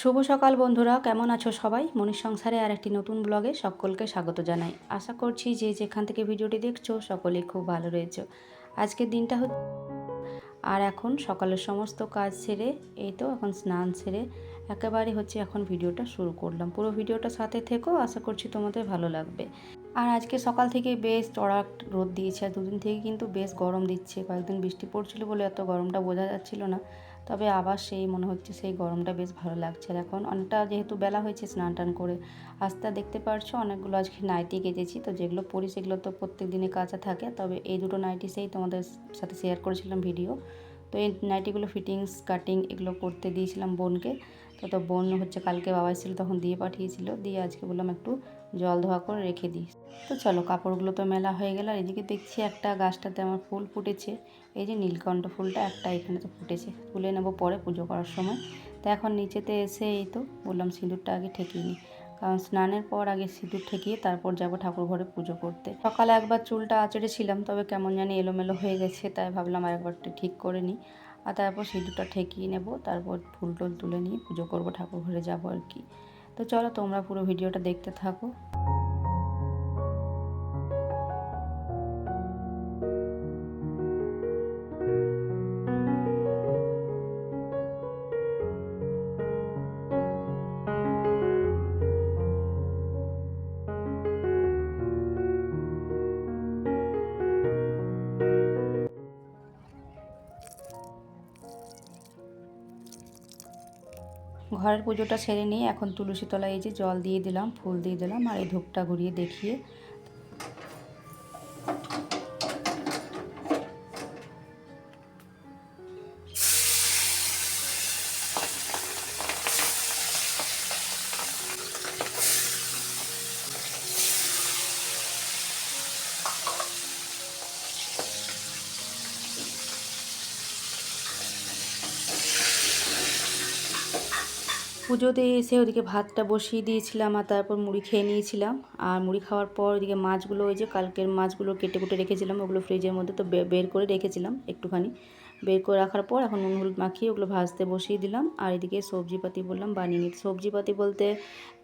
শুভ সকাল বন্ধুরা, কেমন আছো সবাই? মনির সংসারে আর একটি নতুন ব্লগে সকলকে স্বাগত জানাই। আশা করছি যে যেখান থেকে ভিডিওটি দেখছ, সকলেই খুব ভালো রয়েছে। আজকের দিনটা হচ্ছে আর এখন সকালের সমস্ত কাজ সেরে, এই তো এখন স্নান সেরে একেবারে হচ্ছে এখন ভিডিওটা শুরু করলাম। পুরো ভিডিওটা সাথে থেকেও আশা করছি তোমাদের ভালো লাগবে। আর আজকে সকাল থেকে বেশ চড়া রোদ দিয়েছে, আর দুদিন থেকে কিন্তু বেশ গরম দিচ্ছে। কয়েকদিন বৃষ্টি পড়ছিল বলে এত গরমটা বোঝা যাচ্ছিল না, তবে আবার সেই মনে হচ্ছে সেই গরমটা বেশ ভালো লাগছে। আর এখন অনেকটা যেহেতু বেলা হয়েছে স্নান টান করে, আস্তে দেখতে পারছ অনেকগুলো আজকে নাইটি কেটেছি, তো যেগুলো পরি সেগুলো তো প্রত্যেক দিনে কাঁচা থাকে, তবে এই দুটো নাইটি সেই তোমাদের সাথে শেয়ার করেছিলাম ভিডিও তো এই নাইটিগুলো ফিটিংস কাটিং এগুলো করতে দিয়েছিলাম বোনকে, তো তো বোন হচ্ছে কালকে বাবা ছিল তখন দিয়ে পাঠিয়েছিল, দিয়ে আজকে বললাম একটু জল ধোয়া করে রেখে দিই তো চলো, কাপড়গুলো তো মেলা হয়ে গেল আর এদিকে দেখছি একটা গাছটাতে আমার ফুল ফুটেছে। এই যে নীলকণ্ঠ ফুলটা একটা এখানে তো ফুটেছে, তুলে নেব পরে পুজো করার সময়। তো এখন নিচেতে এসে এই তো বললাম সিঁদুরটা আগে ঠেকিয়ে নিই। কারণ স্নানের পর আগে সিঁদুর ঠেকিয়ে তারপর যাব ঠাকুর ঘরে পুজো করতে। সকালে একবার চুলটা আঁচড়েছিলাম তবে কেমন জানি এলোমেলো হয়ে গেছে, তাই ভাবলাম আরেকবারটা ঠিক করে নিই। আর তারপর সিঁদুরটা ঠেকিয়ে নেব, তারপর ফুল টুল তুলে নিয়ে পুজো করব, ঠাকুর ঘরে যাব আর কি। তো চলো তোমরা পুরো ভিডিওটা দেখতে থাকো। ঘরের পুজোটা সেরে নিয়ে এখন তুলসী তলায় এই যে জল দিয়ে দিলাম, ফুল দিয়ে দিলাম আর এই ধূপটা ঘুরিয়ে দেখিয়ে পুজোতে এসে ওদিকে ভাতটা বসিয়ে দিয়েছিলাম আর তারপর মুড়ি খেয়ে নিয়েছিলাম। আর মুড়ি খাওয়ার পর ওদিকে মাছগুলো, ওই যে কালকের মাছগুলো কেটে কুটে রেখেছিলাম, ওগুলো ফ্রিজের মধ্যে তো বের করে রেখেছিলাম একটুখানি। বের করে রাখার পর এখন নুন হলুদ মাখিয়ে ওগুলো ভাজতে বসিয়ে দিলাম। আর এদিকে সবজিপাতি বললাম বানিয়ে নিতে সবজিপাতি বলতে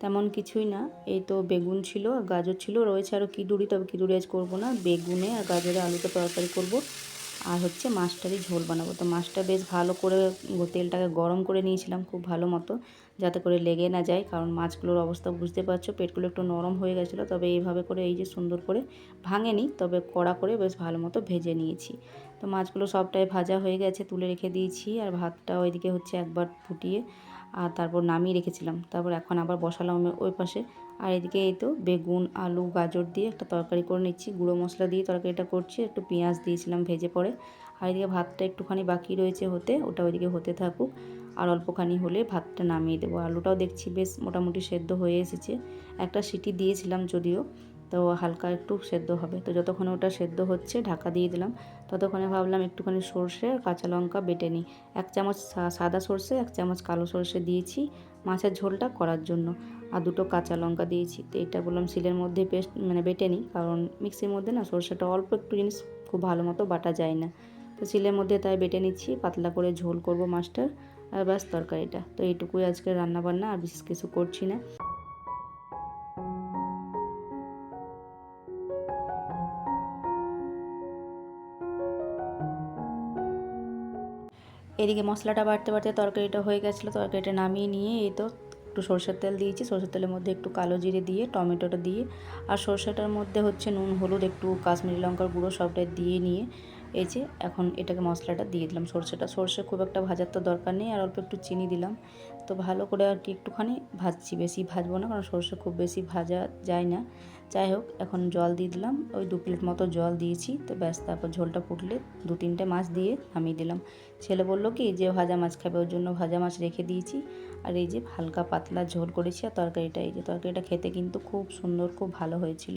তেমন কিছুই না। এই তো বেগুন ছিল, আর গাজর ছিল, রয়েছে আরও কিদুরি তবে কিদুরি আজ করব না। বেগুনে আর গাজরে আলুতে তরকারি করব। আর হচ্ছে মাছটারই ঝোল বানাবো। তো মাছটা বেশ ভালো করে তেলটাকে গরম করে নিয়েছিলাম খুব ভালো মতো, যাতে করে লেগে না যায়, কারণ মাছগুলোর অবস্থা বুঝতে পারছ, পেটগুলো একটু নরম হয়ে গেছিল, তবে এইভাবে করে এই যে সুন্দর করে ভাঙেনি, তবে কড়া করে বেশ ভালো মতো ভেজে নিয়েছি। তো মাছগুলো সবটাই ভাজা হয়ে গেছে, তুলে রেখে দিয়েছি, আর ভাতটা ওইদিকে হচ্ছে একবার ফুটিয়ে, আর তারপর নামিয়ে রেখেছিলাম। তারপর এখন আবার বসালাম ওই পাশে আর এদিকে এই তো বেগুন, আলু, গাজর দিয়ে একটা তরকারি করে নিচ্ছি। গুঁড়ো মশলা দিয়ে তরকারিটা করছি, একটু পেঁয়াজ দিয়েছিলাম ভেজে পরে। আর এদিকে ভাতটা একটুখানি বাকি রয়েছে হতে, ওটা ওইদিকে হতে থাকুক। আর অল্পখানি হলে ভাতটা নামিয়ে দেবো। আলুটাও দেখছি বেশ মোটামুটি সেদ্ধ হয়ে এসেছে। একটা সিটি দিয়েছিলাম যদিও, তো হালকা একটু সেদ্ধ হবে। তো যতক্ষণে ওটা সেদ্ধ হচ্ছে, ঢাকা দিয়ে দিলাম। ততক্ষণে ভাবলাম একটুখানি সর্ষে আর কাঁচা লঙ্কা বেটে নিই। এক চামচ সাদা সর্ষে, এক চামচ কালো সর্ষে দিয়েছি মাছের ঝোলটা করার জন্য। আর দুটো কাঁচা লঙ্কা দিয়েছি। তো এটা বললাম শিলের মধ্যে পেস্ট মানে বেটে নিই, কারণ মিক্সির মধ্যে না সরষেটা অল্প একটু জিনিস খুব ভালো মতো বাটা যায় না। তো শিলের মধ্যে তাই বেটে নিচ্ছি, পাতলা করে ঝোল করব মাছটার, আর ব্যাস তরকারিটা। তো এইটুকুই আজকে রান্না বান্না আর বিশেষ কিছু করছি না। এদিকে মশলাটা বাড়তে বাড়তে তরকারিটা হয়ে গেছিল, তরকারিটা নামিয়ে নিয়ে এই তো একটু সরষের তেল দিয়েছি। সরষের তেলের মধ্যে একটু কালো জিরে দিয়ে, টমেটোটা দিয়ে, আর সরষেটার মধ্যে হচ্ছে নুন, হলুদ, একটু কাশ্মীরি লঙ্কার গুঁড়ো সবটাই দিয়ে নিয়ে এই যে এখন এটাকে মশলাটা দিয়ে দিলাম সর্ষেটা। সর্ষে খুব একটা ভাজার তো দরকার নেই, আর অল্প একটু চিনি দিলাম। তো ভালো করে আর কি একটুখানি ভাজছি, বেশি ভাজবো না, কারণ সর্ষে খুব বেশি ভাজা যায় না। যাই হোক, এখন জল দিয়ে দিলাম, ওই দু প্লেট মতো জল দিয়েছি। তো ব্যাস, তারপর ঝোলটা ফুটলে দু তিনটে মাছ দিয়ে নামিয়ে দিলাম। ছেলে বলল কি, যে ভাজা মাছ খাবে, ওর জন্য ভাজা মাছ রেখে দিয়েছি। আর এই যে হালকা পাতলা ঝোল করেছি আর তরকারিটা, এই যে তরকারিটা খেতে কিন্তু খুব সুন্দর, খুব ভালো হয়েছিল।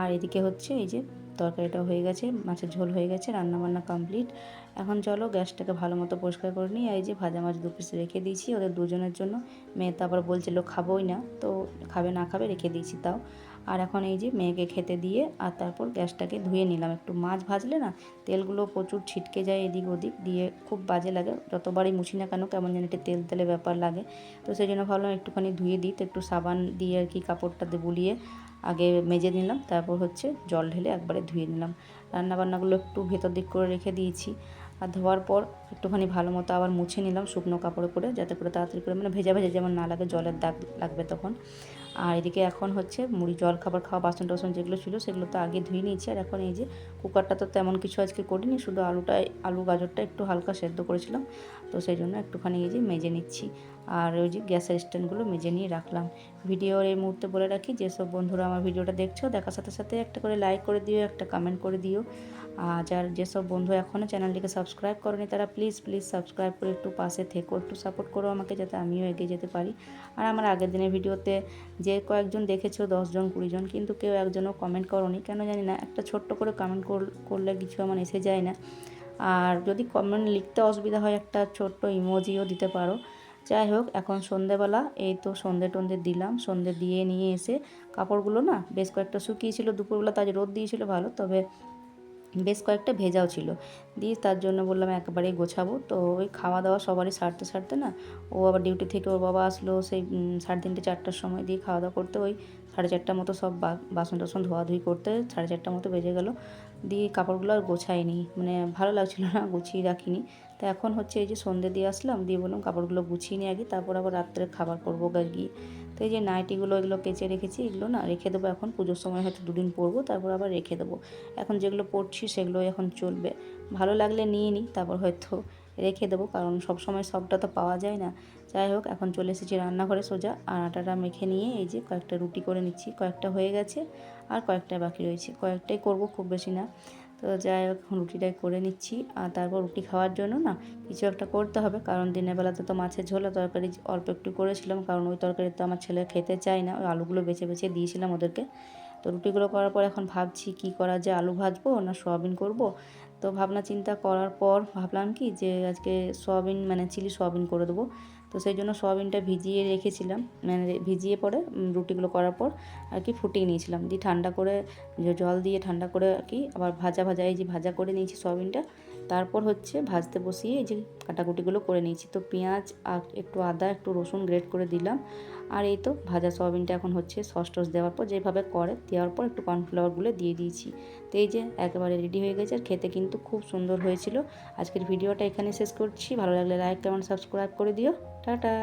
আর এদিকে হচ্ছে এই যে তরকারিটা হয়ে গেছে, মাছের ঝোল হয়ে গেছে, রান্নাবান্না কমপ্লিট। এখন চলো গ্যাসটাকে ভালো মতো পরিষ্কার করে নিই। এই যে ভাজা মাছ দু পিস রেখে দিয়েছি ওদের দুজনের জন্য। মেয়ে তো আবার বলছিল খাবোই না, তো খাবে না খাবে রেখে দিয়েছি তাও। আর এখন এই যে মেয়েকে খেতে দিয়ে আর তারপর গ্যাসটাকে ধুয়ে নিলাম। একটু মাছ ভাজলে না তেলগুলো প্রচুর ছিটকে যায় এদিক ওদিক, দিয়ে খুব বাজে লাগে। যতবারই মুছি না কেন কেমন যেন একটু তেল তেলে ব্যাপার লাগে। তো সেই জন্য ভাবলাম একটুখানি ধুয়ে দিই, তো একটু সাবান দিয়ে আর কি কাপড়টা বুলিয়ে আগে মেজে নিলাম। তারপর হচ্ছে জল ঢেলে একবারে ধুয়ে নিলাম। রান্নাবান্নাগুলো একটু ভেতর দিক করে রেখে দিয়েছি। আর ধোয়ার পর একটুখানি ভালো মতো আবার মুছে নিলাম শুকনো কাপড়ে করে যাতে করে তাড়াতাড়ি করে মানে ভেজা ভেজা যেমন না লাগে জলের দাগ লাগবে তখন। আর এদিকে এখন হচ্ছে মুড়ি জল খাবার খাওয়া, বাসন টাসন যেগুলো ছিল সেগুলো তো আগে ধুয়ে নিয়েছি। আর এখন এই যে কুকারটা তো তেমন কিছু আজকে করিনি, শুধু আলুটা আলু গাজরটা একটু হালকা সেদ্ধ করেছিলাম। তো সেই জন্য একটুখানি এই যে মেজে নিচ্ছি। আর ওই যে গ্যাসের স্ট্যান্ডগুলো মেজে নিয়ে রাখলাম। ভিডিওর এই মুহূর্তে বলে রাখি, যেসব বন্ধুরা আমার ভিডিওটা দেখছ, দেখার সাথে সাথে একটা করে লাইক করে দিও, একটা কমেন্ট করে দিও। আর যার যেসব বন্ধু এখনও চ্যানেলটিকে সাবস্ক্রাইব করেনি, তারা প্লিজ প্লিজ সাবস্ক্রাইব করে একটু পাশে থেকো, একটু সাপোর্ট করো আমাকে, যাতে আমিও এগিয়ে যেতে পারি। আর আমার আগের দিনের ভিডিওতে যে কয়েকজন দেখেছ, দশজন, কুড়িজন, কিন্তু কেউ একজনও কমেন্ট করনি। কেন জানি না, একটা ছোট্ট করে কমেন্ট করলে কিছু আমার এসে যায় না। আর যদি কমেন্ট লিখতে অসুবিধা হয়, একটা ছোট্ট ইমোজিও দিতে পারো। যাই হোক, এখন সন্ধেবেলা, এই তো সন্ধে টন্ধে দিলাম, সন্ধে দিয়ে নিয়ে এসে কাপড়গুলো না বেশ কয়েকটা শুকিয়েছিল দুপুরবেলা তাজ রোদ দিয়েছিল ভালো, তবে বেশ কয়েকটা ভেজাও ছিল। দিয়ে তার জন্য বললাম, একবারেই গোছাবো। তো ওই খাওয়া দাওয়া সবারই সারতে সারতে না, ও আবার ডিউটি থেকে ওর বাবা আসলো সেই সাড়ে তিনটে চারটার সময় দিয়ে খাওয়া দাওয়া করতে। ওই সাড়ে চারটার মতো সব বাসন টাসন ধোয়াধুয়ি করতে সাড়ে চারটার মতো বেজে গেলো। দিয়ে কাপড়গুলো আর গোছাইনি মানে ভালো লাগছিল না, গুছিয়ে রাখিনি। তো এখন হচ্ছে এই যে সন্ধে দিয়ে আসলাম, দিয়ে বললাম কাপড়গুলো গুছিয়ে নিয়ে আগে, তারপর আবার রাত্রে খাবার করব গিয়ে। তো এই যে নাইটিগুলো, এগুলো কেচে রেখেছি, এগুলো না রেখে দেবো এখন। পুজোর সময় হয়তো দুদিন পরবো, তারপর আবার রেখে দেবো। এখন যেগুলো পড়ছি সেগুলো এখন চলবে। ভালো লাগলে নিয়ে নিই, তারপর হয়তো রেখে দেবো, কারণ সব সময় সবটা তো পাওয়া যায় না। যাই হোক, এখন চলে এসেছি রান্নাঘরে সোজা, আর আটাটা মেখে নিয়ে এই যে কয়েকটা রুটি করে নিচ্ছি। কয়েকটা হয়ে গেছে, আর কয়েকটা বাকি রয়েছে। কয়েকটাই করব, খুব বেশি না। তো যাই হোক রুটিটাই করে নিচ্ছি। আর তারপর রুটি খাওয়ার জন্য না কিছু একটা করতে হবে, কারণ দিনের বেলাতে তো মাছের ঝোলা তরকারি অল্প একটু করেছিলাম, কারণ ওই তরকারি তো আমার ছেলে খেতে চায় না, ওই আলুগুলো বেছে বেছে দিয়েছিলাম ওদেরকে। তো রুটিগুলো করার পর এখন ভাবছি কি করা যায়, আলু ভাজবো না সোয়াবিন করব? তো ভাবনা চিন্তা করার পর ভাবলাম কি যে আজকে সোয়াবিন মানে চিলি সোয়াবিন করে দেবো। তো সেই জন্য সোয়াবিনটা ভিজিয়ে রেখেছিলাম মানে ভিজিয়ে পরে রুটিগুলো করার পর আর কি ফুটিয়ে নিয়েছিলাম। দিয়ে ঠান্ডা করে, জল দিয়ে ঠান্ডা করে আর কি আবার ভাজা ভাজা, এই যে ভাজা করে নিয়েছি সোয়াবিনটা তারপর হচ্ছে ভাজতে বসিয়ে এই যে কাটাকুটিগুলো করে নিয়েছি। তো পেঁয়াজ আর একটু আদা, একটু রসুন গ্রেট করে দিলাম। আর এই তো ভাজা সয়াবিনটা এখন হচ্ছে সস টস দেওয়ার পর যেভাবে করে দেওয়ার পর একটু কর্নফ্লাওয়ারগুলো দিয়ে দিয়েছি। তো এই যে একেবারে রেডি হয়ে গেছে। আর খেতে কিন্তু খুব সুন্দর হয়েছিল। আজকের ভিডিওটা এখানে শেষ করছি। ভালো লাগলে লাইক কমেন্ট সাবস্ক্রাইব করে দিও। টাটা!